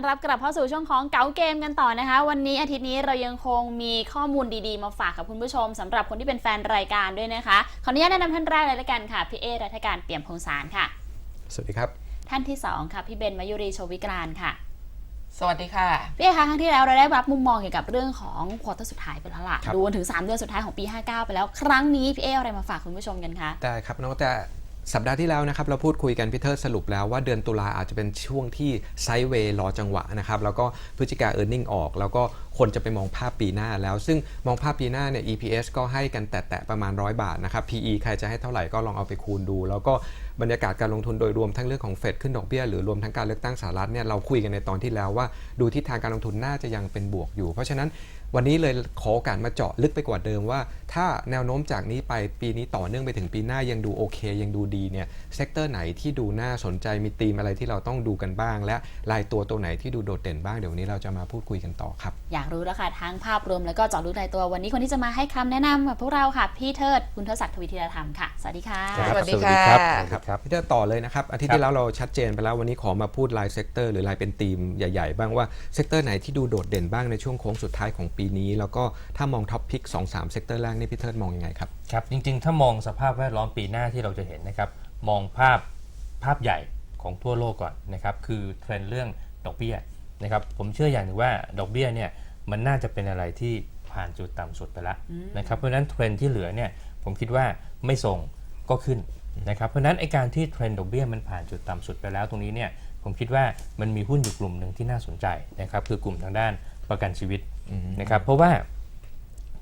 อนรับกลับเข้าสู่ช่วงของเก๋าเกมกันต่อนะคะ วันนี้อาทิตย์นี้เรายังคงมีข้อมูลดีๆ มาฝากกับคุณผู้ชมสำหรับคนที่เป็นแฟนรายการด้วยนะคะ ขออนุญาตแนะนำท่านแรกเลยละกันค่ะพี่เอรัฐการเปี่ยมพงษารค่ะ สวัสดีครับ ท่านที่สองค่ะพี่เบนมายุรีโชวิกรานค่ะ สวัสดีค่ะพี่เอคะครั้งที่แล้วเราได้รับมุมมองเกี่ยวกับเรื่องของควอเตอร์สุดท้ายไปแล้วล่ะครับดูกันถึง3เดือนสุดท้ายของปี 59 ไปแล้ว ครั้งนี้พี่เอเอาอะไรมาฝากคุณผู้ชมกันคะได้ครับน้องแต่ สัปดาห์ที่แล้วนะครับเราพูดคุยกันพีเตอร์สรุปแล้วว่าเดือนตุลาอาจจะเป็นช่วงที่ไซเวย์รอจังหวะนะครับแล้วก็พฤศจิกาเออร์เน็งออก แล้วก็คนจะไปมองภาพปีหน้าแล้ว ซึ่งมองภาพปีหน้าเนี่ย EPS ก็ให้กันแตะๆประมาณ 100 บาทนะครับ PE ใครจะให้เท่าไหร่ก็ลองเอาไปคูณดู แล้วก็บรรยากาศการลงทุนโดยรวมทั้งเรื่องของเฟดขึ้นดอกเบี้ยหรือรวมทั้งการเลือกตั้งสหรัฐเนี่ยเราคุยกันในตอนที่แล้วว่า ดูทิศทางการลงทุนน่าจะยังเป็นบวกอยู่ เพราะฉะนั้น วันนี้เลยขอโอกาสมาเจาะลึกไปกว่าเดิมว่า ถ้าแนวโน้มจากนี้ไปปีนี้ต่อเนื่องไปถึงปีหน้ายังดูโอเค ยังดูดีเนี่ยเซกเตอร์ไหนที่ดูน่าสนใจมีธีมอะไรที่เราต้องดูกันบ้าง และรายตัวตัวไหนที่ดูโดดเด่นบ้างเดี๋ยววนนี้เราจะมาพูดคุยกันต่อครับ อยากรู้แล้วค่ะทั้งภาพรวมแล้วก็เจาะลึกรายตัววันนี้คนที่จะมาให้คำแนะนำกับพวกเราค่ะพี่เทิดคุณเทิดศักดิ์ทวีธีรธรรมค่ะสวัสดีค่ะสวัสดีค่ะครับครับพี่เตอร์ต่อเลยนะครับอาทิตย์ที่แล้วเราชัดเจนไปแล้ววันนี้ขอมาพูดรายเซกเตอร์หรือรายเป็นธีมใหญ่ ๆ บ้างว่าเซกเตอร์ไหนที่ดูโดดเด่นบ้างในช่วงโค้งสุดท้ายของปีนี้ แล้วก็ถ้ามองท็อปพิกสองสามเซกเตอร์แรกนี่พี่เทิดมองยังไงครับ ครับ จริงๆ ถ้ามองสภาพแวดล้อมปีหน้าที่เราจะเห็นนะครับ มองภาพภาพใหญ่ของทั่วโลกก่อนนะครับ คือเทรนด์เรื่องดอกเบี้ยนะครับ ผมเชื่ออย่างหนึ่งว่าดอกเบี้ยเนี่ยมันน่าจะเป็นอะไรที่ผ่านจุดต่ำสุดไปแล้วนะครับ เพราะฉะนั้นเทรนด์ที่เหลือเนี่ยผมคิดว่าไม่ส่งก็ขึ้นนะครับ เพราะฉะนั้นไอการที่เทรนด์ดอกเบี้ยมันผ่านจุดต่ำสุดไปแล้วตรงนี้เนี่ยผมคิดว่ามันมีหุ้นอยู่กลุ่มหนึ่งที่น่าสนใจนะครับคือกลุ่มทางด้านประกันชีวิต นะครับเพราะว่า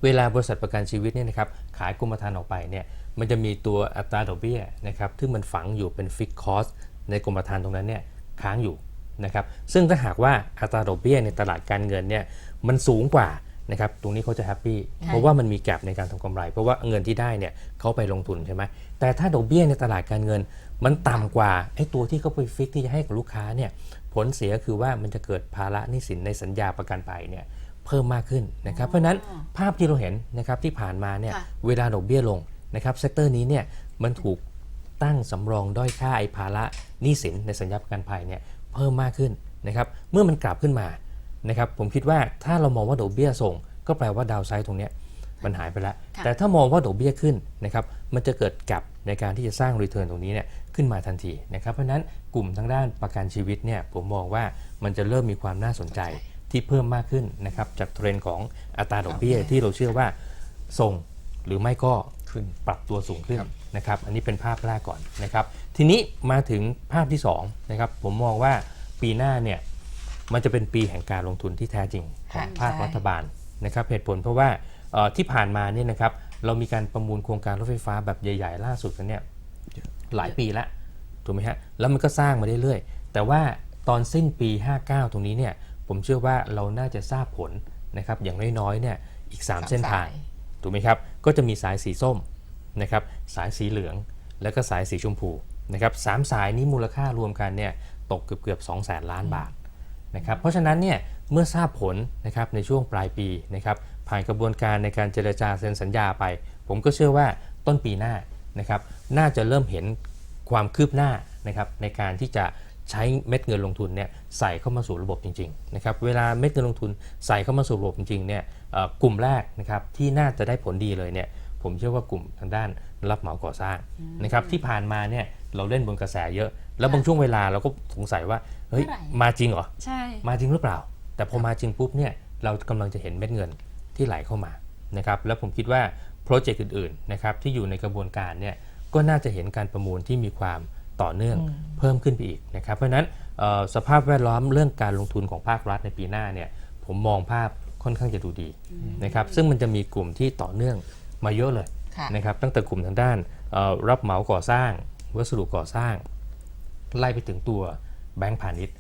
เวลาบริษัทประกันชีวิตเนี่ยนะครับขายกรมธรรม์ออกไปเนี่ยมันจะมีตัวอัตราดอกเบี้ยนะครับที่มันฝังอยู่เป็นฟิกคอสในกรมธรรม์ตรงนั้นเนี่ยค้างอยู่นะครับซึ่งถ้าหากว่าอัตราดอกเบี้ยในตลาดการเงินเนี่ยมันสูงกว่านะครับตรงนี้เขาจะแฮปปี้เพราะว่ามันมีแกลบในการทำกำไร เพราะว่าเงินที่ได้เนี่ยเขาไปลงทุนใช่ไหมแต่ถ้าดอกเบี้ยในตลาดการเงิน มันต่ำกว่าไอ้ตัวที่เขาไปฟิกที่จะให้กับลูกค้าเนี่ยผลเสียคือว่ามันจะเกิดภาระหนี้สินในสัญญาประกันภัยเนี่ย เพิ่มมากขึ้นนะครับ เพราะฉะนั้นภาพที่เราเห็นนะครับที่ผ่านมาเนี่ยค่ะเวลาดอกเบี้ยลงนะครับเซกเตอร์นี้เนี่ยมันถูกตั้งสำรองด้อยค่าไอ้ภาระหนี้สินในสัญญาประกันภัยเนี่ยเพิ่มมากขึ้นนะครับเมื่อมันกลับขึ้นมานะครับผมคิดว่าถ้าเรามองว่าดอกเบี้ยส่ง ก็แปลว่าดาวไซด์ตรงเนี้ยมันหายไปแล้วค่ะแต่ถ้ามองว่าดอกเบี้ยขึ้นนะครับมันจะเกิดกับในการที่จะสร้างรีเทิร์นตรงนี้เนี่ยขึ้นมาทันทีนะครับเพราะฉะนั้นกลุ่มทางด้านประกันชีวิตเนี่ยผมมองว่ามันจะเริ่มมีความน่าสนใจ ที่เพิ่มมากขึ้นนะครับจากเทรนด์ของอัตราดอกเบี้ยที่เราเชื่อว่าส่งหรือไม่ก็ขึ้นปรับตัวสูงขึ้นครับนะครับอันนี้เป็นภาพแรกก่อนนะครับ ทีนี้มาถึงภาพที่2นะครับผมมองว่าปีหน้าเนี่ยมันจะเป็นปีแห่งการลงทุนที่แท้จริงของค่ะภาคใช่รัฐบาลนะครับเหตุผลเพราะว่าเอ่อที่ผ่านมาเนี่ยนะครับเรามีการประมูลโครงการรถไฟฟ้าแบบใหญ่ๆ ล่าสุดกันเนี่ยหลายปีแล้วถูกไหมฮะแล้วมันก็สร้างมาเรื่อยๆแต่ว่าตอนสิ้นปี 59 ตรงนี้เนี่ย ผมเชื่อว่าเราน่าจะทราบผลนะครับอย่างน้อยๆเนี่ยอีก 3 เส้นทางสายถูกไหมครับก็จะมีสายสีส้มนะครับสายสีเหลืองแล้วก็สายสีชมพูนะครับสามสายนี้มูลค่ารวมกันเนี่ยตกเกือบเกือบสองแสนล้านบาทนะครับเพราะฉะนั้นเนี่ยเมื่อทราบผลนะครับในช่วงปลายปีนะครับผ่านกระบวนการในการเจรจาเซ็นสัญญาไป ผมก็เชื่อว่าต้นปีหน้านะครับน่าจะเริ่มเห็นความคืบหน้านะครับในการที่จะ ใช้เม็ดเงินลงทุนเนี่ยใส่เข้ามาสู่ระบบจริงๆนะครับเวลาเม็ดเงินลงทุนใส่เข้ามาสู่ระบบจริงๆเนี่ยเอ่อกลุ่มแรกนะครับที่น่าจะได้ผลดีเลยเนี่ยผมเชื่อว่ากลุ่มทางด้านรับเหมาก่อสร้างนะครับที่ผ่านมาเนี่ยเราเล่นบนกระแสเยอะ แล้วบางช่วงเวลาเราก็สงสัยว่าเฮ้ยเมื่อไหร่มาจริงเหรอใช่มาจริงหรือเปล่า แต่พอมาจริงปุ๊บเนี่ยเรากำลังจะเห็นเม็ดเงินที่ไหลเข้ามานะครับแล้วผมคิดว่าโปรเจกต์อื่นๆนะครับที่อยู่ในกระบวนการเนี่ยก็น่าจะเห็นการประมูลที่มีความ ต่อเนื่องเพิ่มขึ้นไปอีกนะครับ เพราะฉะนั้นเอ่อสภาพแวดล้อมเรื่องการลงทุนของภาครัฐในปีหน้าเนี่ยผมมองภาพค่อนข้างจะดูดีนะครับซึ่งมันจะมีกลุ่มที่ต่อเนื่องมาเยอะเลยค่ะนะครับตั้งแต่กลุ่มทางด้านเอ่อรับเหมาก่อสร้าง วัสดุก่อสร้าง ไล่ไปถึงตัวแบงก์พาณิชย์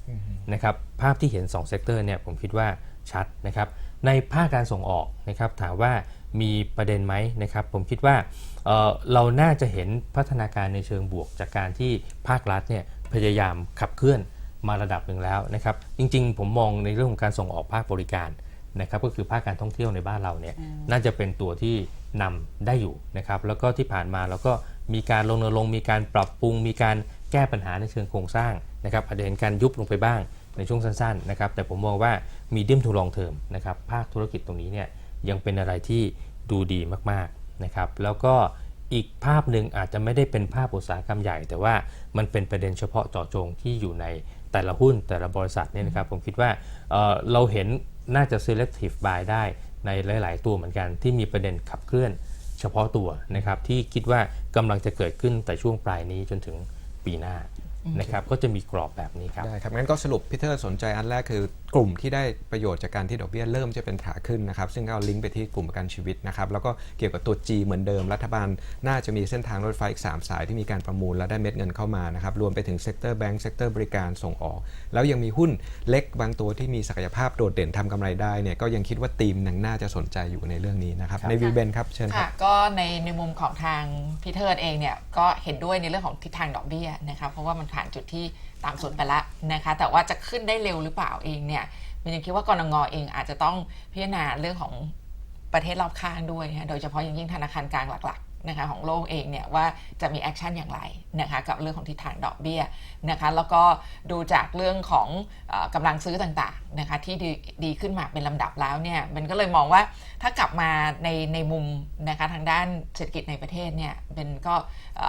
นะครับภาพที่เห็น2เซกเตอร์เนี่ยผมคิดว่าชัดนะครับในภาคการส่งออกนะครับถามว่า มีประเด็นไหมนะครับ ผมคิดว่าเอ่อเราน่าจะเห็นพัฒนาการในเชิงบวก จากการที่ภาครัฐเนี่ยพยายามขับเคลื่อนมาระดับหนึ่งแล้วนะครับ จริงๆ ผมมองในเรื่องของการส่งออกภาคบริการนะครับก็คือภาคการท่องเที่ยวในบ้านเราเนี่ยน่าจะเป็นตัวที่นำได้อยู่นะครับแล้วก็ที่ผ่านมาเราก็มีการรณรงค์มีการปรับปรุง มีการแก้ปัญหาในเชิงโครงสร้างนะครับอาจจะเห็นการยุบลงไปบ้างในช่วงสั้นๆนะครับแต่ผมมองว่ามีเดียมทูลองเทอมนะครับภาคธุรกิจตรงนี้เนี่ย ยังเป็นอะไรที่ดูดีมากๆนะครับแล้วก็อีกภาพหนึ่งอาจจะไม่ได้เป็นภาพอุตสาหกรรมใหญ่ แต่ว่ามันเป็นประเด็นเฉพาะเจาะจงที่อยู่ในแต่ละหุ้นแต่ละบริษัทเนี่ยนะครับผมคิดว่าเเราเห็นน่าจะ selective buy ได้ในหลาย ๆ ตัวเหมือนกันที่มีประเด็นขับเคลื่อนเฉพาะตัวนะครับที่คิดว่ากำลังจะเกิดขึ้นแต่ช่วงปลายนี้จนถึงปีหน้า นะครับก็จะมีกรอบแบบนี้ครับได้ครับงั้นก็สรุปพี่เทอร์สนใจอันแรกคือกลุ่มที่ได้ประโยชน์จากการที่ดอกเบี้ยเริ่มจะเป็นขาขึ้นนะครับซึ่งก็เอาลิงก์ไปที่กลุ่มประกันชีวิตนะครับแล้วก็เกี่ยวกับตัว G เหมือนเดิม รัฐบาลน่าจะมีเส้นทางรถไฟอีก 3 สายที่มีการประมูลและได้เม็ดเงินเข้ามานะครับรวมไปถึงเซกเตอร์แบงก์เซกเตอร์บริการส่งออก แล้วยังมีหุ้นเล็กบางตัวที่มีศักยภาพโดดเด่นทำกำไรได้เนี่ยก็ยังคิดว่าทีมยังน่าจะสนใจอยู่ในเรื่องนี้นะครับในวิวเบนครับเชิญครัค่ะบก็ในในมุมของทางพี่เทิร์ดเองเนี่ยก็เห็นด้วยในเรื่องของทิศทางดอกเบี้ยนะคะเพราะว่ามันผ่านจุดที่ต่ำสุดไปแล้วนะคะแต่ว่าจะขึ้นได้เร็วหรือเปล่าเองเนี่ยมันยังคิดว่ากรงงเองอาจจะต้องพิจารณาเรื่องของประเทศรอบข้างด้วยนะคะโดยเฉพาะอย่างยิ่งธนาคารกลางหลักๆนะคะของโลกเองเนี่ยว่าจะมีแอคชั่นอย่างไรนะคะกับเรื่องของทิศทางดอกเบี้ยนะคะแล้วก็ดูจากเรื่องของออกำลังซื้อต่างๆนะคะที่ดีดีขึ้นมาเป็นลำดับแล้วเนี่ยมันก็เลยมองว่าถ้ากลับมาในในมุมนะคะทางด้านเศรษฐกิจในประเทศเนี่ยเป็นก็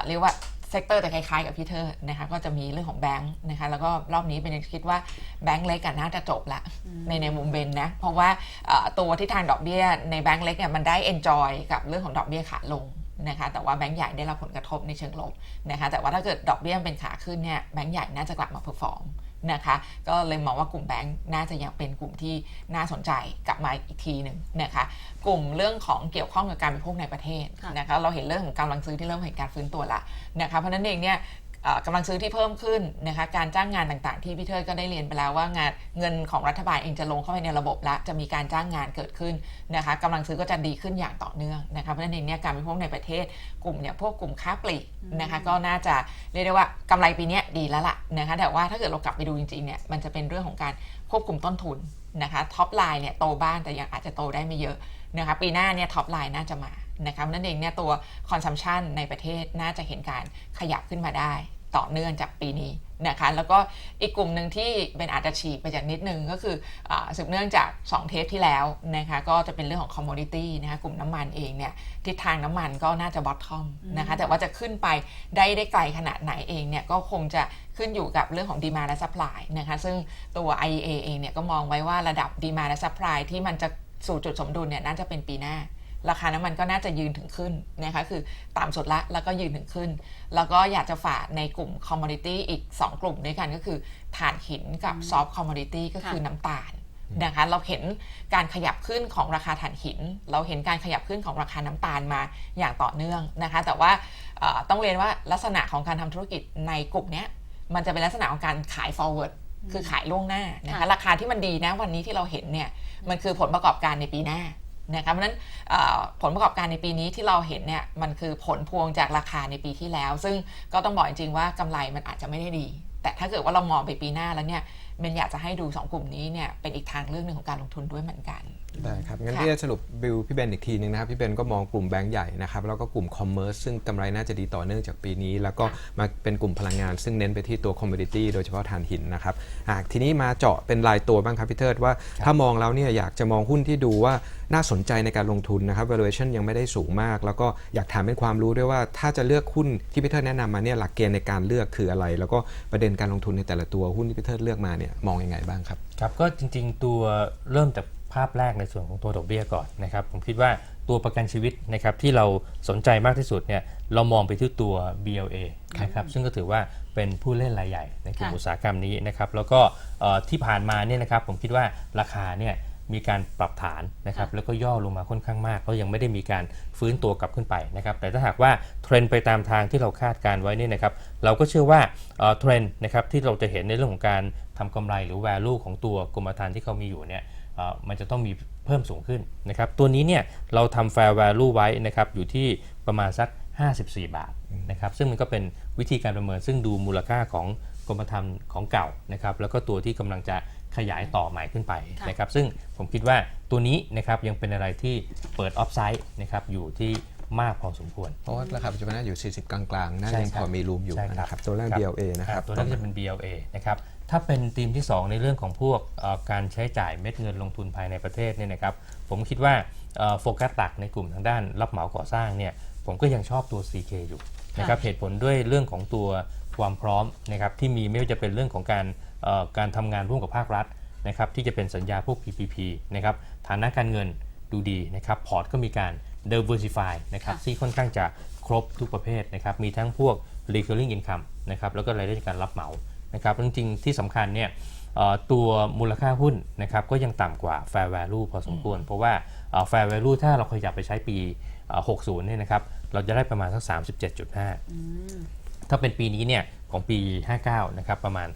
เรียกว่า เซกเตอร์จะคล้ายๆกับพี่เธอนะคะก็จะมีเรื่องของแบงค์นะคะแล้วก็รอบนี้เป็นคิดว่าแบงค์เล็กกันน่าจะจบละในในมุมเบนนะเพราะว่าเอ่อตัวที่ทางดอกเบี้ยในแบงค์เล็กเนี่ยมันได้ enjoy กับเรื่องของดอกเบี้ยขาลงนะคะแต่ว่าแบงค์ใหญ่ได้รับผลกระทบในเชิงลบนะคะแต่ว่าถ้าเกิดดอกเบี้ยเป็นขาขึ้นเนี่ยแบงค์ใหญ่น่าจะกลับมาเพอร์ฟอร์ม นะคะ ก็เลยมองว่ากลุ่มแบงค์น่าจะยังเป็นกลุ่มที่น่าสนใจกลับมาอีกทีหนึ่งนะคะ กลุ่มเรื่องของเกี่ยวข้องกับการบริโภคในประเทศค่ะนะคะ เราเห็นเรื่องของกำลังซื้อที่เริ่มเห็นการฟื้นตัวละนะคะ เพราะฉะนั้นเองเนี่ยเอ่อ กำลังซื้อที่เพิ่มขึ้นนะคะการจ้างงานต่างๆ ที่พี่เทิดก็ได้เรียนไปแล้วว่างานเงินของรัฐบาลเองจะลงเข้าไปในระบบและจะมีการจ้างงานเกิดขึ้นนะคะกำลังซื้อก็จะดีขึ้นอย่างต่อเนื่องนะคะเพราะฉะนั้นเองเนี่ยการบริโภคในประเทศกลุ่มเนี่ยพวกกลุ่มค้าปลีกนะคะก็น่าจะเรียกได้ว่ากำไรปีเนี้ยดีแล้วล่ะนะคะแต่ว่าถ้าเกิดเรากลับไปดูจริงๆเนี่ยมันจะเป็นเรื่องของการควบคุมต้นทุนนะคะท็อปไลน์เนี่ยโตบ้างแต่ยังอาจจะโตได้ไม่เยอะนะคะปีหน้าเนี่ยท็อปไลน์น่าจะมา นะคะนั่นเองเนี่ยตัวคอนซัมชันในประเทศน่าจะเห็นการขยับขึ้นมาได้ต่อเนื่องจากปีนี้นะคะแล้วก็อีกกลุ่มหนึ่งที่เป็นอาจจะฉีกไปจากนิดนึงก็คืออสืบเนื่องจาก 2 เทปที่แล้วนะคะก็จะเป็นเรื่องของคอมม o ดิตี้นะคะกลุ่มน้ำมันเองเนี่ยทิศทางน้ำมันก็น่าจะบอททอมนะคะแต่ว่าจะขึ้นไปได้ได้ไกลขนาดไหนเองเนี่ยก็คงจะขึ้นอยู่กับเรื่องของดีมาและ supply นะคะซึ่งตัว IEA เองเนี่ยก็มองไว้ว่าระดับดีมาและ supply ที่มันจะสู่จุดสมดุลเนี่ยน่าจะเป็นปีหน้า ราคาน้ำมันก็น่าจะยืนถึงขึ้นนะคะคือต่ำสุดละแล้วก็ยืนถึงขึ้น แล้วก็อยากจะฝากในกลุ่มคอมม o ดิตี้อีก 2 กลุ่มด้วยกันก็คือถ่านหินกับซอฟต์คอมม o ดิตี้ก็คือน้ำตาลนะคะเราเห็นการขยับขึ้นของราคาถ่านหิน เราเห็นการขยับขึ้นของราคาน้ำตาลมาอย่างต่อเนื่องนะคะ แต่ว่าเอ่อต้องเรียนว่าลักษณะของการทำธุรกิจในกลุ่มเนี้ยมันจะเป็นลักษณะของการขาย forward คือขายล่วงหน้านะคะค่ะราคาที่มันดีนะวันนี้ที่เราเห็นเนี่ยมันคือผลประกอบการในปีหน้า นะครับเพราะนั้นผลประกอบการในปีนี้ที่เราเห็นเนี่ยมันคือผลพวงจากราคาในปีที่แล้ว ซึ่งก็ต้องบอกจริงๆว่ากำไรมันอาจจะไม่ได้ดี แต่ถ้าเกิดว่าเรามองไปปีหน้าแล้วเนี่ย เบนอยากจะให้ดู 2 กลุ่มนี้เนี่ยเป็นอีกทางเรื่องหนึ่งของการลงทุนด้วยเหมือนกันได้ครับ งั้นค่ะ พี่จะสรุปบิลพี่เบนอีกทีนึงนะครับ พี่เบนก็มองกลุ่มแบงก์ใหญ่นะครับ แล้วก็กลุ่มคอมเมอร์สซึ่งกำไรน่าจะดีต่อเนื่องจากปีนี้ แล้วก็มาเป็นกลุ่มพลังงานซึ่งเน้นไปที่ตัวคอมม o ดิตี้โดยเฉพาะถ่านหินนะครับอะทีนี้มาเจาะเป็นรายตัวบ้างครับพี่เทิดว่า ถ้ามองแล้วเนี่ยอยากจะมองหุ้นที่ดูว่าน่าสนใจในการลงทุนนะครับ valuation ยังไม่ได้สูงมาก แล้วก็อยากถามเป็นความรู้ด้วยว่าถ้าจะเลือกหุ้นที่พี่เทิดแนะนำมาเนี่ยหลักเกณฑ์ในการเลือกคืออะไร แล้วก็ประเด็นการลงทุนในแต่ละตัวหุ้นที่พี่เทิดเลือกมาเนี่ยมองยังไงบ้างครับ ครับก็จริงๆ ตัวเริ่มจากภาพแรกในส่วนของตัวดอกเบี้ยก่อนนะครับผมคิดว่าตัวประกันชีวิตนะครับที่เราสนใจมากที่สุดเนี่ยเรามองไปที่ตัว BLA นะครับซึ่งก็ถือว่าเป็นผู้เล่นรายใหญ่ในกลุ่มค่ะอุตสาหกรรมนี้นะครับแล้วก็เอ่อที่ผ่านมาเนี่ยนะครับผมคิดว่าราคาเนี่ย มีการปรับฐานนะครับค่ะแล้วก็ย่อลงมาค่อนข้างมากก็ยังไม่ได้มีการฟื้นตัวกลับขึ้นไปนะครับแต่ถ้าหากว่าเทรนด์ไปตามทางที่เราคาดการไว้เนี่ยนะครับเราก็เชื่อว่าเอ่อเทรนด์นะครับที่เราจะเห็นในเรื่องของการทำกำไรหรือ value ของตัวกรมธรรม์ที่เขามีอยู่เนี่ยเอ่อมันจะต้องมีเพิ่มสูงขึ้นนะครับตัวนี้เนี่ยเราทำ fair value ไว้นะครับอยู่ที่ประมาณสัก 54 บาทนะครับซึ่งมันก็เป็นวิธีการประเมินซึ่งดูมูลค่าของกรมธรรม์ของเก่านะครับแล้วก็ตัวที่กำลังจะ ขยายต่อใหม่ขึ้นไปค่ะนะครับซึ่งผมคิดว่าตัวนี้นะครับยังเป็นอะไรที่เปิดออฟไซด์นะครับอยู่ที่มากพอสมควร เพราะว่าราคาปัจจุบันน่าอยู่ 40 กลางๆน่าใช่จะยังครัพบอมีรูมอยู่ใช่ครับนะครับตัวแรก BLA นะครับตัวแรกจะเป็น BLA นะครับถ้าเป็นธีมที่ 2 ในเรื่องของพวกเอ่อการใช้จ่ายเม็ดเงินลงทุนภายในประเทศเนี่ยนะครับผมคิดว่าเอ่อโฟกัสหลักในกลุ่มทางด้านรับเหมาก่อสร้างเนี่ยผมก็ยังชอบตัว CK อยู่นะครับเหตุผลด้วยเรื่องของตัว ความพร้อมนะครับที่มีไม่ว่าจะเป็นเรื่องของการเอ่อการทำงานร่วมกับภาครัฐนะครับที่จะเป็นสัญญาพวก PPP นะครับฐานะการเงินดูดีนะครับพอร์ตก็มีการ diversify นะครับค่ะที่ค่อนข้างจะครบทุกประเภทนะครับมีทั้งพวก recurring income นะครับแล้วก็รายได้จากการรับเหมานะครับจริงๆที่สำคัญเนี่ยเอ่อตัวมูลค่าหุ้นนะครับก็ยังต่ำกว่า fair value พอสมควร เพราะว่าเอ่อ fair value ถ้าเราขยับไปใช้ปีเอ่อ60เนี่ยนะครับเราจะได้ประมาณสัก 37.5 ถ้าเป็นปีนี้เนี่ยของปี 59 นะครับประมาณ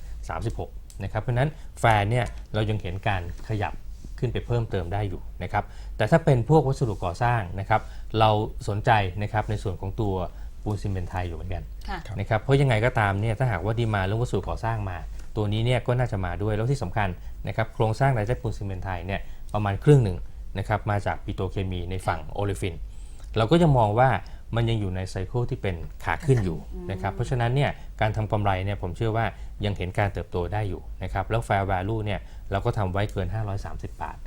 36 นะครับ เพราะฉะนั้นแฟร์เนี่ยเรายังเห็นการขยับขึ้นไปเพิ่มเติมได้อยู่นะครับ แต่ถ้าเป็นพวกวัสดุก่อสร้างนะครับ เราสนใจนะครับในส่วนของตัวปูนซีเมนต์ไทยอยู่เหมือนกันค่ะนะครับ เพราะยังไงก็ตามเนี่ยถ้าหากว่าดีมาเรื่องวัสดุก่อสร้างมา ตัวนี้เนี่ยก็น่าจะมาด้วยแล้วที่สำคัญนะครับโครงสร้างรายได้ปูนซีเมนต์ไทยเนี่ยประมาณครึ่งหนึ่งนะครับมาจากปิโตรเคมีในฝั่งโอลิฟิน เราก็ยังมองว่า มันยังอยู่ในไซเคิลที่เป็นขาขึ้นอยู่นะครับเพราะฉะนั้นเนี่ยการทำกำไรเนี่ยผมเชื่อว่ายังเห็นการเติบโตได้อยู่นะครับแล้ว fair value เนี่ยเราก็ทำไว้เกิน 530 บาท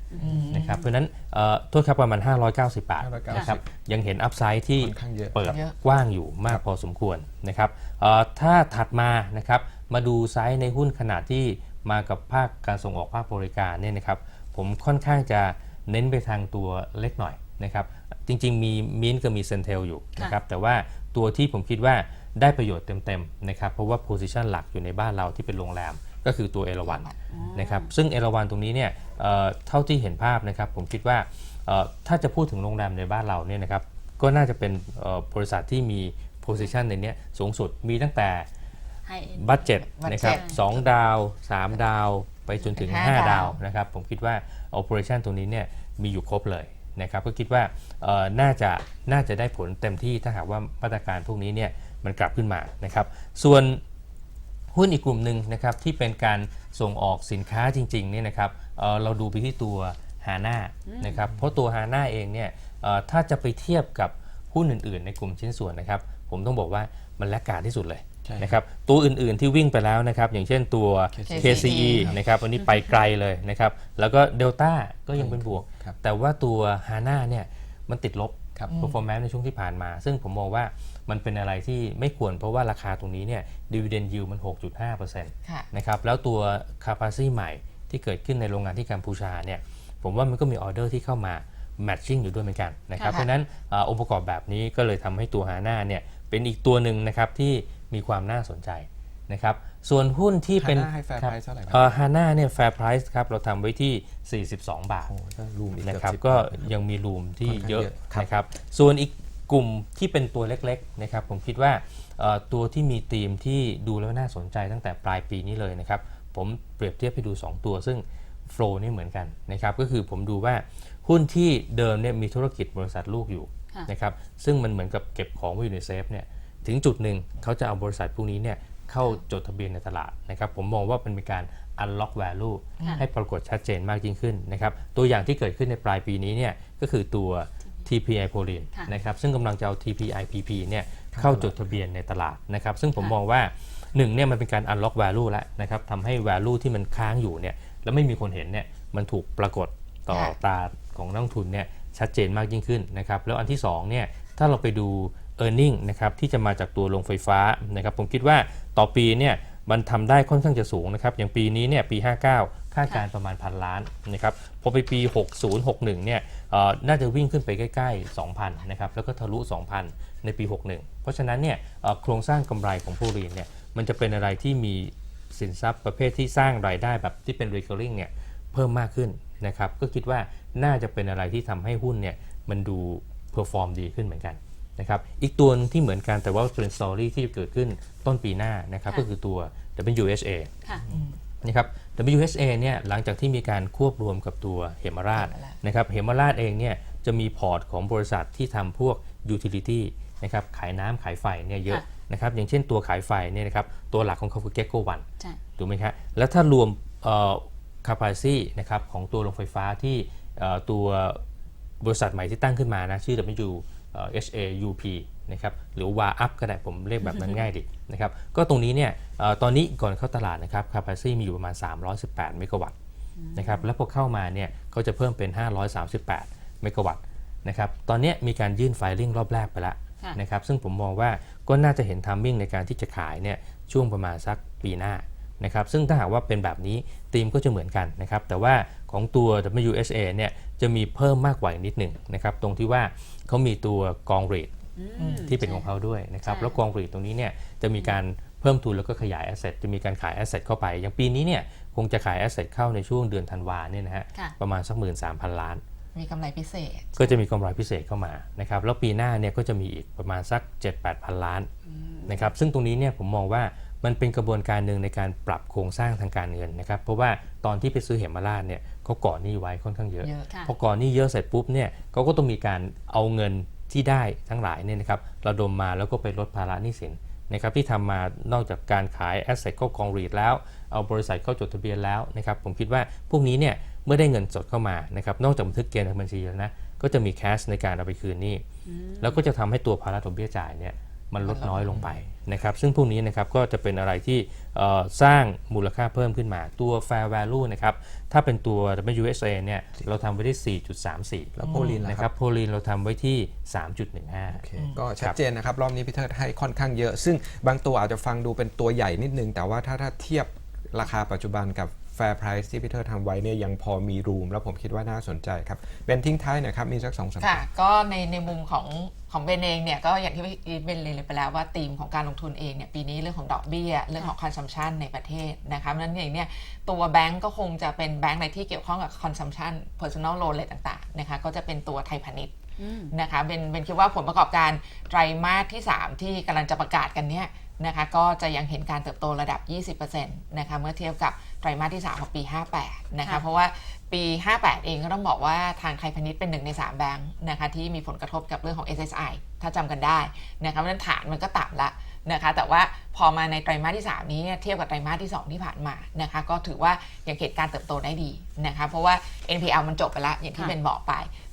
นะครับเพราะฉะนั้นเอ่อโทษครับประมาณ 590 บาท590นะครับยังเห็นอัพไซด์ที่ค่อนข้างเยอะ เปิดเยอะ กว้างอยู่มากพอสมควรนะครับเอ่อถ้าถัดมานะครับมาดูไซส์ในหุ้นขนาดที่มากับภาคการส่งออกภาคบริการเนี่ยนะครับผมค่อนข้างจะเน้นไปทางตัวเล็กหน่อยนะครับ จริง ๆ มีมินกับมีเซนเทลอยู่นะครับแต่ว่าตัวที่ผมคิดว่าได้ประโยชน์เต็มๆนะครับเพราะว่าโพซิชันหลักอยู่ในบ้านเราที่เป็นโรงแรมก็คือตัวเอราวันนะครับซึ่งเอราวันตรงนี้เนี่ยเอ่อเท่าที่เห็นภาพนะครับผมคิดว่าเอ่อถ้าจะพูดถึงโรงแรมในบ้านเราเนี่ยนะครับก็น่าจะเป็นเอ่อบริษัทที่มี position ในเนี้ยสูงสุดมีตั้งแต่ให้บัตเจ็ต budget นะครับสองดาว 3 ดาวไปจนถึงห้า5ดาดาววนะครับผมคิดว่า operation ตรงนี้เนี่ยมีอยู่ครบเลย นะครับก็คิดว่าน่าจะน่าจะได้ผลเต็มที่ถ้าหากว่ามาตรการพวกนี้เนี่ยมันกลับขึ้นมานะครับส่วนหุ้นอีกกลุ่มหนึ่งนะครับที่เป็นการส่งออกสินค้าจริงๆเนี่ยนะครับเเราดูไปที่ตัวฮาน่านะครับเพราะตัวฮาน่าเองเนี่ยถ้าจะไปเทียบกับหุ้นอื่นๆ ในกลุ่มชิ้นส่วนนะครับผมต้องบอกว่ามันแลกการที่สุดเลย นะครับตัวอื่นๆที่วิ่งไปแล้วนะครับอย่างเช่นตัว KCE KCE นะครับอันนี้ไปไกลเลยนะครับแล้วก็เดลต้าก็ยังเป็นบวกครับแต่ว่าตัวฮาน่าเนี่ยมันติดลบครับ performance ในช่วงที่ผ่านมา ซึ่งผมมองว่ามันเป็นอะไรที่ไม่ควรเพราะว่าราคาตรงนี้เนี่ย dividend yield มัน 6.5%ค่ะนะครับแล้วตัว capacity ใหม่ที่เกิดขึ้นในโรงงานที่กัมพูชาเนี่ยผมว่ามันก็มีออเดอร์ที่เข้ามา matching อยู่ด้วยเหมือนกันนะครับค่ะเพราะฉะนั้นอาองค์ประกอบแบบนี้ก็เลยทำให้ตัวฮาน่าเนี่ยเป็นอีกตัวหนึ่งนะครับที่ มีความน่าสนใจนะครับส่วนหุ้นที่เป็น Hana ให้ fair price เท่าไหร่ครับฮาน่าเนี่ย fair price ครับเราทำไว้ที่ 42 บาทโอ้ถ้ารูมอีกนะเกือบครับสิบก็บาทนะครับยังมีรูมที่ค่อนข้างเยอะเยอะครับนะครับส่วนอีกกลุ่มที่เป็นตัวเล็กๆนะครับผมคิดว่าเอ่อตัวที่มีธีมที่ดูแล้วน่าสนใจตั้งแต่ปลายปีนี้เลยนะครับผมเปรียบเทียบให้ดู 2 ตัว ซึ่งโฟล์นี่เหมือนกันนะครับก็คือผมดูว่าหุ้นที่เดิมเนี่ยมีธุรกิจบริษัทลูกอยู่ค่ะ นะครับซึ่งมันเหมือนกับเก็บของไว้อยู่ในเซฟเนี่ย ถึงจุดหนึ่งเขาจะเอาบริษัทพวกนี้เนี่ยเข้าจดทะเบียนในตลาดนะครับผมมองว่าเป็นการ unlock value ค่ะให้ปรากฏชัดเจนมากยิ่งขึ้นนะครับตัวอย่างที่เกิดขึ้นในปลายปีนี้เนี่ยก็คือตัว TPI โพลินค่ะนะครับซึ่งกำลังจะเอา TPI PP เนี่ยเข้าจดทะเบียนในตลาดนะครับซึ่งผมมองว่าหนึ่งเนี่ยมันเป็นการ unlock value แล้วนะครับทำให้ value ที่มันค้างอยู่เนี่ยแล้วไม่มีคนเห็นเนี่ยมันถูกปรากฏต่อค่ะตาของนักลงทุนเนี่ยชัดเจนมากยิ่งขึ้นนะครับแล้วอันที่สองเนี่ยถ้าเราไปดู e a r n i n g นะครับที่จะมาจากตัวโรงไฟฟ้านะครับผมคิดว่าต่อปีเนี่ยมันทำได้ค่อนข้างจะสูงนะครับอย่างปีนี้เนี่ยปี 59 คาดการณ์ประมาณพันล้านนะครับพอไปปี 60 61เนี่ยเอ่อน่าจะวิ่งขึ้นไปใกล้ ๆ 2,000นะครับแล้วก็ทะลุ 2,000 ในปี 61 เพราะฉะนั้นเนี่ยเอ่อโครงสร้างกำไรของผู้รีนเนี่ยมันจะเป็นอะไรที่มีสินทรัพย์ประเภทที่สร้างรายได้แบบที่เป็น recurring เนี่ยเพิ่มมากขึ้นนะครับก็คิดว่าน่าจะเป็นอะไรที่ทำให้หุ้นเนี่ยมันดูเพอร์ฟอร์มดีขึ้นเหมือนกัน นะครับอีกตัวหนึ่งที่เหมือนกันแต่ว่าเป็นสตอรี่ที่จะเกิดขึ้นต้นปีหน้านะครับค่ะก็คือตัว WHA ค่ะนะครับ WHA เนี่ยหลังจากที่มีการควบรวมกับตัวเฮมาราชเฮมาราชนะครับเฮมาราชเองเนี่ยจะมีพอร์ตของบริษัทที่ทำพวก utility นะครับขายน้ำขายไฟเนี่ยเยอะค่ะนะครับอย่างเช่นตัวขายไฟเนี่ยนะครับตัวหลักของเขาคือ Gecko One ใช่ถูกไหมครับแล้วถ้ารวมเอ่อ capacity นะครับของตัวโรงไฟฟ้าที่เอ่อตัวบริษัทใหม่ที่ตั้งขึ้นมานะชื่อ W เอ่อ HAUP นะครับหรือ WA up ก็ได้ผมเรียกแบบนั้นง่ายดีนะครับก็ตรงนี้เนี่ยเอ่อตอนนี้ก่อนเข้าตลาดนะครับ capacity มีอยู่ประมาณ 318 เมกะวัตต์นะครับแล้วพอเข้ามาเนี่ยก็จะเพิ่มเป็น 538 เมกะวัตต์นะครับตอนเนี้ยมีการยื่นไฟลิ่งรอบแรกไปแล้วค่ะนะครับซึ่งผมมองว่าก็น่าจะเห็นทามมิ่งในการที่จะขายเนี่ยช่วงประมาณสักปีหน้านะครับซึ่งถ้าหากว่าเป็นแบบนี้ธีมก็จะเหมือนกันนะครับแต่ว่า ของตัว WSA เนี่ยจะมีเพิ่มมากกว่าอีกนิดหนึ่งนะครับตรงที่ว่าเขามีตัวกองเรทที่เป็นของเขาด้วยนะครับใช่แล้วกองรีดตรงนี้เนี่ยจะมีการเพิ่มทุนแล้วก็ขยายแอสเซทจะมีการขายแอสเซทเข้าไปอย่างปีนี้เนี่ยคงจะขายแอสเซทเข้าในช่วงเดือนธันวาเนี่ยนะฮะค่ะประมาณสักหมื่นสามพันล้าน มีกำไรพิเศษ ก็จะมีกำไรพิเศษเข้ามานะครับแล้วปีหน้าเนี่ยก็จะมีอีกประมาณสัก 7-8พันล้านนะครับซึ่งตรงนี้เนี่ยผมมองว่า มันเป็นกระบวนการหนึ่งในการปรับโครงสร้างทางการเงินนะครับ เพราะว่าตอนที่ไปซื้อเหมราชเนี่ยเขาก่อหนี้ไว้ค่อนข้างเยอะ เยอะค่ะ พอก่อนหนี้เยอะเสร็จปุ๊บเนี่ยเขาก็ต้องมีการเอาเงินที่ได้ทั้งหลายเนี่ยนะครับระดมมาแล้วก็ไปลดภาระหนี้สินนะครับที่ทำมานอกจากการขายแอสเซทเข้ากองรีดแล้ว เอาบริษัทเข้าจดทะเบียนแล้วนะครับผมคิดว่าพวกนี้เนี่ยเมื่อได้เงินสดเข้ามานะครับนอกจากบันทึกเกณฑ์ทางบัญชีแล้วนะก็จะมีแคชในการเอาไปคืนหนี้ แล้วก็จะทำให้ตัวภาระดอกเบี้ยจ่ายเนี่ย มันลดน้อยลงไปนะครับซึ่งพวกนี้นะครับก็จะเป็นอะไรที่เอ่อสร้างมูลค่าเพิ่มขึ้นมาตัว fair value นะครับถ้าเป็นตัว WSA เนี่ยเราทำไว้ที่ 4.34 แล้วโพลินล่ะนะคครัรับบโพลีนเราทำไว้ที่ 3.15โอเคก็ชัดเจนนะครับ รอบนี้พี่เทิดให้ค่อนข้างเยอะ ซึ่งบางตัวอาจจะฟังดูเป็นตัวใหญ่นิดนึง แต่ว่าถ้าถ้าเทียบราคาปัจจุบันกับ Fair Price ที่พี่เทิดทำไว้เนี่ยยังพอมีรูมแล้วผมคิดว่าน่าสนใจครับเป็นทิ้งท้ายหนะครับมีสักสองสามค่ะก็ในในมุมของของเบนเองเนี่ยก็อย่างที่เบนเลยนไปแล้วว่าธีมของการลงทุนเองเนี่ยปีนี้เรื่องของดอกเบี้ยเรื่องของ consumption ในประเทศนะคะเพราะฉะนั้นเองเนี่ยตัวแบงก์ก็คงจะเป็นแบงก์ในที่เกี่ยวข้องกับ consumption personal loan อะไรต่างๆนะคะก็จะเป็นตัวไทยพาณิชย์นะคะเป็นเป็นคิดว่าผลประกอบการไตรมาสที่ 3 ที่กำลังจะประกาศกันเนี่ย นะคะก็จะยังเห็นการเติบโตระดับ 20%นะคะเมื่อเทียบกับไตรมาสที่ 3 ของปี 58 นะคะค่ะเพราะว่าปี 58 เองก็ต้องบอกว่าทางไทยพาณิชย์เป็นหนึ่งใน 3 แบงค์นะคะที่มีผลกระทบกับเรื่องของ SSI ถ้าจำกันได้นะคะเพราะฉะนั้นฐานมันก็ต่ำละนะคะแต่ว่าพอมาในไตรมาสที่ 3 นี้เนี่ยเทียบกับไตรมาสที่ 2 ที่ผ่านมานะคะก็ถือว่ายังเห็นการเติบโตได้ดีนะคะเพราะว่า NPL มันจบไปแล้วอย่างที่ค่ะเป็นบอกไป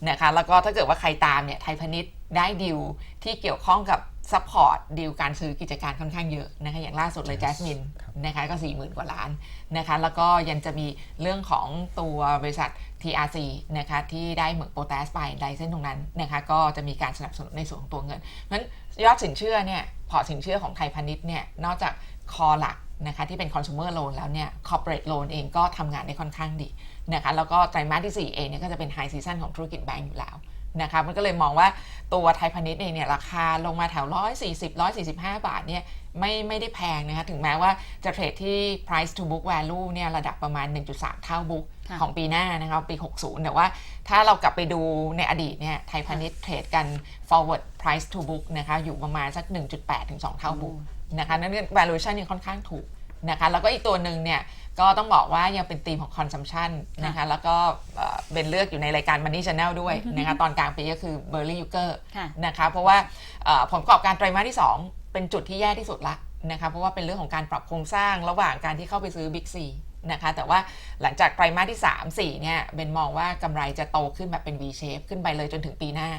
นะคะแล้วก็ถ้าเกิดว่าใครตามเนี่ยไทยพาณิชย์ได้ดิวที่เกี่ยวข้องกับ ซัพพอร์ตดิวการซื้อกิจการค่อนข้างเยอะนะคะอย่างล่าสุดเลย j จ s มินนะคะก็ 40,000 กว่าล้านนะคะแล้วก็ยังจะมีเรื่องของตัวบริษัท TRC นะคะที่ได้เหมืองโปรแทสไปไดเส้นตรงนั้นนะคะก็จะมีการสนับสนุนในส่วนของตัวเงินเพราะฉะนั้นยอดสินเชื่อเนี่ยพอร์ตสินเชื่อของไทยพาณิชย์เนี่ยนอกจากคอหลักนะคะที่เป็น consumer loan แล้วเนี่ย corporate loan เองก็ทำงานได้ค่อนข้างดีนะคะแล้วก็ไตรมาสที่4เองเนี่ยก็จะเป็น high season ของธุรกิจแบงก์อยู่แล้ว นะคะมันก็เลยมองว่าตัวไทยพาณิชย์เองเนี่ยราคาลงมาแถว 140 145 บาทเนี่ยไม่ไม่ได้แพงนะคะถึงแม้ว่าจะเทรดที่ price to book value เนี่ยระดับประมาณ 1.3 เท่า book ค่ะของปีหน้านะคะปี 60 แต่ว่าถ้าเรากลับไปดูในอดีตเนี่ยไทยพาณิชย์เทรดกัน forward price to book นะคะอยู่ประมาณสัก 1.8 ถึง 2 เท่า book นะคะนั่น valuation ยังค่อนข้างถูก นะคะแล้วก็อีกตัวหนึ่งเนี่ยก็ต้องบอกว่ายังเป็นธีมของ consumption นะคะแล้วก็เอ่อเป็นเลือกอยู่ในรายการ Money Channel ด้วยนะคะตอนกลางปีก็คือ b e r l y u g e r ค่ะนะคะเพราะว่าเอ่อผลประกอบการไตรมาสที่ 2 เป็นจุดที่แย่ที่สุดละนะคะเพราะว่าเป็นเรื่องของการปรับโครงสร้างระหว่างการที่เข้าไปซื้อ Big C นะคะ แต่ว่าหลังจากไตรมาสที่ 3 4เนี่ยเบนมองว่ากำไรจะโตขึ้นแบบเป็น V shape ขึ้นไปเลยจนถึงปีหน้า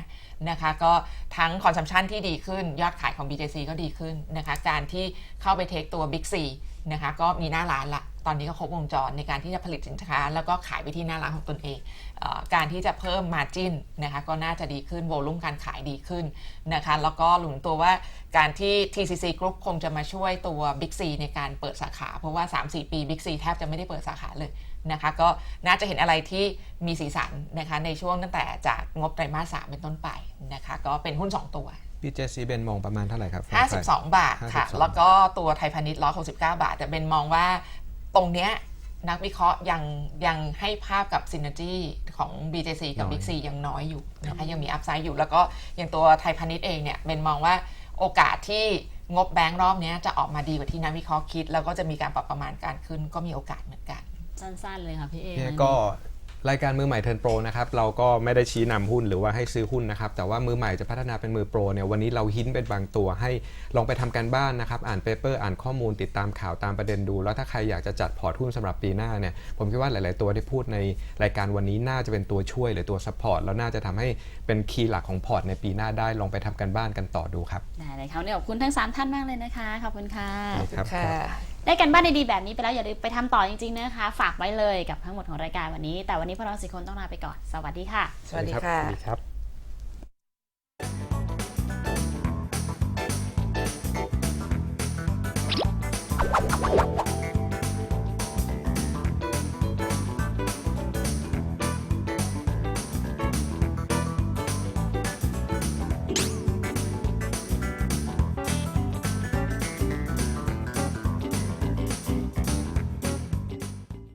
นะคะ ก็ทั้งคอนซัมชันที่ดีขึ้น ยอดขายของ BJC ก็ดีขึ้นนะคะ การที่เข้าไปเทคตัว Big C นะคะ ก็มีหน้าร้านละ ตอนนี้ก็ครบวงจรในการที่จะผลิตสินค้า แล้วก็ขายไปที่หน้าร้านของตนเองเออการที่จะเพิ่มมาจิ้นนะคะก็น่าจะดีขึ้นโวลุ่มการขายดีขึ้นนะคะแล้วก็หลุนตัวว่าการที่ TCC Group คงจะมาช่วยตัว Big C ในการเปิดสาขา เพราะว่า 3-4 ปี Big C แทบจะไม่ได้เปิดสาขาเลยนะคะก็น่าจะเห็นอะไรที่มีสีสันนะคะในช่วงตั้งแต่จากงบไตรมาส3เป็นต้นไปนะคะก็เป็นหุ้น 2 ตัวพี่เจซีเบนมองประมาณเท่าไหร่ครับ 52 บาทค่ะ52แล้วก็ตัวไทยพาณิชย์169 บาท แต่เบนมองว่า ตรงเนี้ยนักวิเคราะห์ยังยังให้ภาพกับซิน n จีของ BJC กับน้อย Big C ยังน้อยอยู่นะคะยังมีอัพไซด์อยู่แล้วก็อย่างตัวไทยพาณิชย์เองเนี่ยเบนมองว่าโอกาสที่งบแบงก์รอบเนี้ยจะออกมาดีกว่าที่นักวิเคราะห์คิด แล้วก็จะมีการปรับประมาณการขึ้นก็มีโอกาสเหมือนกัน สั้นๆเลยค่ะพี่เอเนี่ยก็ รายการมือใหม่เทิร์นโปรนะครับเราก็ไม่ได้ชี้นำหุ้นหรือว่าให้ซื้อหุ้นนะครับแต่ว่ามือใหม่จะพัฒนาเป็นมือโปรเนี่ยวันนี้เราหินเป็นบางตัวให้ลองไปทำการบ้านนะครับอ่านเปเปอร์อ่านข้อมูลติดตามข่าวตามประเด็นดู แล้วถ้าใครอยากจะจัดพอร์ตหุ้นสำหรับปีหน้าเนี่ยผมคิดว่าหลาย ๆ ตัวที่พูดในรายการวันนี้น่าจะเป็นตัวช่วยหรือตัวซัพพอร์ตแล้วน่าจะทำให้เป็นคีย์หลักของพอร์ตในปีหน้าได้ลองไปทำการบ้านกันต่อดูครับได้เลยค่ะวันนี้ขอบคุณทั้ง 3 ท่านมากเลยนะคะขอบคุณค่ะครับค่ะ ได้กันบ้านดีๆแบบนี้ไปแล้วอย่าลืมไปทำต่อจริงๆนะคะ ฝากไว้เลยกับทั้งหมดของรายการวันนี้ แต่วันนี้พวกเราสี่คนต้องลาไปก่อน สวัสดีค่ะ สวัสดีค่ะสวัสดีครับ